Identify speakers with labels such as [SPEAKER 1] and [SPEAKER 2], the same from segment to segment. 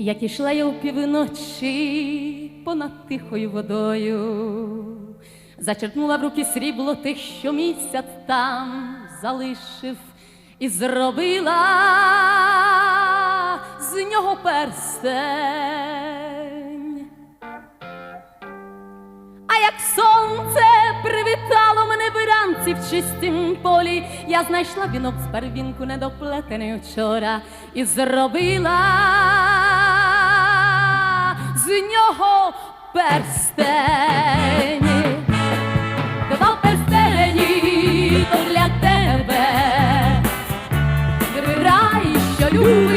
[SPEAKER 1] Як ішла я у понад тихою водою, зачерпнула в руки срібло тих, що місяць там залишив, і зробила з нього перстень. А як сонце привітало мене вранці в чистім полі, я знайшла вінок з первінку недоплетений вчора і зробила нього перстень. Два перстені то для тебе, вибирай, що любиш.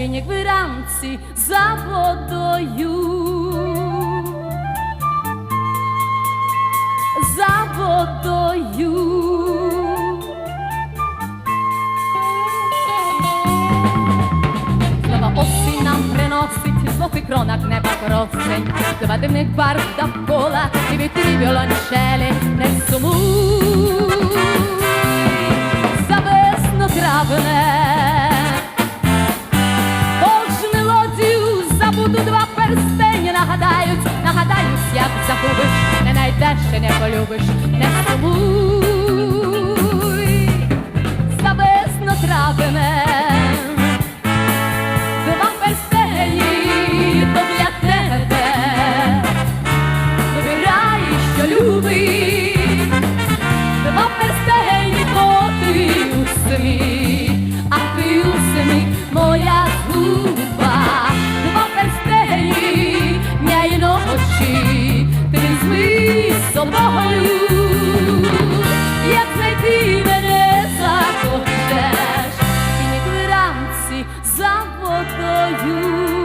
[SPEAKER 1] Кинь як вранці за водою. За водою. Осінь нам приносить злотий кронах неба кровцень, Злова дивних барв довкола і вітрі віолончелі не сумуй. Як загубиш, не найдеш не полюбиш, не сумуй. ночі, ти змий собою, як знайти мене захочеш, і ранці за водою.